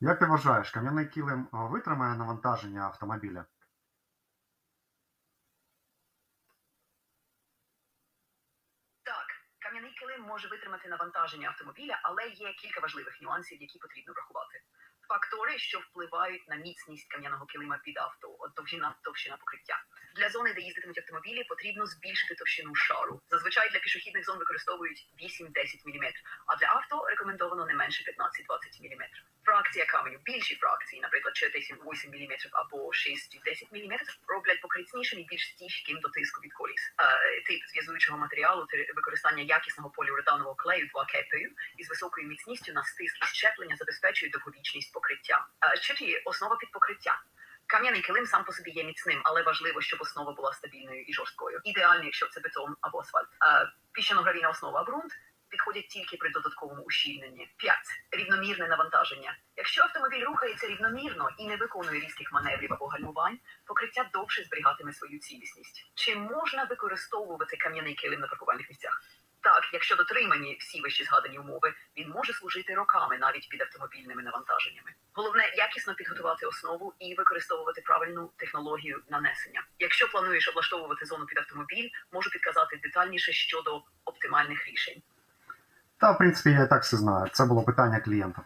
Як ти вважаєш, кам'яний килим витримає навантаження автомобіля? Так, кам'яний килим може витримати навантаження автомобіля, але є кілька важливих нюансів, які потрібно врахувати. Фактори, що впливають на міцність кам'яного килима під авто, довжина товщина покриття. Для зони, де їздитимуть автомобілі, потрібно збільшити товщину шару. Зазвичай для пішохідних зон використовують 8-10 мм, а для авто рекомендовано не менше 15-20 мм. Фракція каменю, більші фракції, наприклад, 8 мм або 6-10 мм, роблять покрицнішим і більш стійким до тиску від коліс. Е, тип зв'язуючого матеріалу та використання якісного поліуретанового клею 2 із високою міцністю на стиск і щеплення забезпечують довговічність покриття. Е, Ще основа під покриття. Кам'яний килим сам по собі є міцним, але важливо, щоб основа була стабільною і жорсткою. Ідеально, якщо це бетон або асфальт. Е, Піщано-гравійна основа, ґрунт підходять тільки при додатковому ущільненні. 5. рівномірне навантаження. Якщо автомобіль рухається рівномірно і не виконує різких маневрів або гальмувань, покриття довше зберігатиме свою цілісність. Чи можна використовувати кам'яний килим на паркувальних місцях? Так, якщо дотримані всі вищі згадані умови, він може служити роками навіть під автомобільними навантаженнями. Головне якісно підготувати основу і використовувати правильну технологію нанесення. Якщо плануєш облаштовувати зону під автомобіль, можу підказати детальніше щодо оптимальних рішень. Та, в принципі, я і так все знаю. Це було питання клієнта.